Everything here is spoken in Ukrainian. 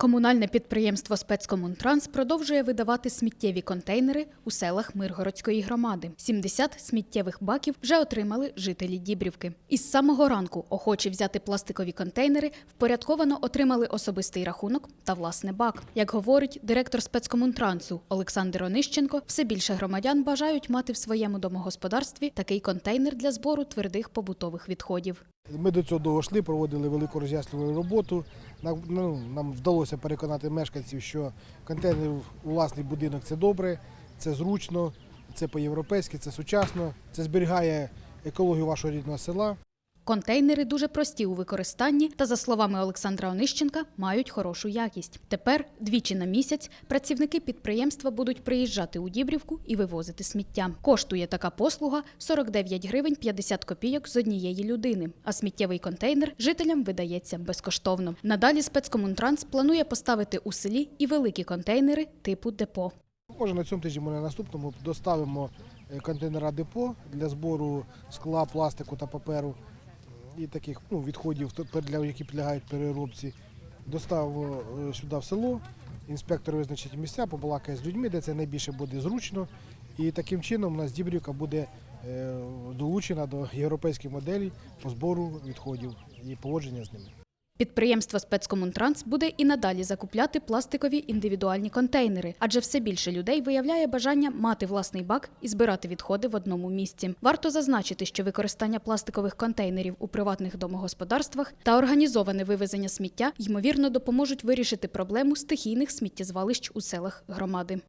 Комунальне підприємство «Спецкомунтранс» продовжує видавати сміттєві контейнери у селах Миргородської громади. 70 сміттєвих баків вже отримали жителі Дібрівки. Із самого ранку охочі взяти пластикові контейнери впорядковано отримали особистий рахунок та власне бак. Як говорить директор спецкомунтрансу Олександр Онищенко, все більше громадян бажають мати в своєму домогосподарстві такий контейнер для збору твердих побутових відходів. Ми до цього довго проводили велику роз'яснювальну роботу. Нам, ну, нам вдалося переконати мешканців, що контейнер у власний будинок це добре, це зручно, це по-європейськи, це сучасно, це зберігає екологію вашого рідного села. Контейнери дуже прості у використанні та, за словами Олександра Онищенка, мають хорошу якість. Тепер двічі на місяць працівники підприємства будуть приїжджати у Дібрівку і вивозити сміття. Коштує така послуга 49 гривень 50 копійок з однієї людини, а сміттєвий контейнер жителям видається безкоштовно. Надалі спецкомунтранс планує поставити у селі і великі контейнери типу депо. Може на цьому тижні, може на наступному доставимо е, контейнера депо для збору скла, пластику та паперу і таких ну, відходів, які підлягають переробці. Доставимо е, сюди в село. Інспектор визначить місця, побалакає з людьми, де це найбільше буде зручно. І таким чином у нас Дібрівка буде е, долучена до європейських моделей по збору відходів і поводження з ними. Підприємство спецкомунтранс буде і надалі закупляти пластикові індивідуальні контейнери, адже все більше людей виявляє бажання мати власний бак і збирати відходи в одному місці. Варто зазначити, що використання пластикових контейнерів у приватних домогосподарствах та організоване вивезення сміття ймовірно допоможуть вирішити проблему стихійних сміттєзвалищ у селах громади.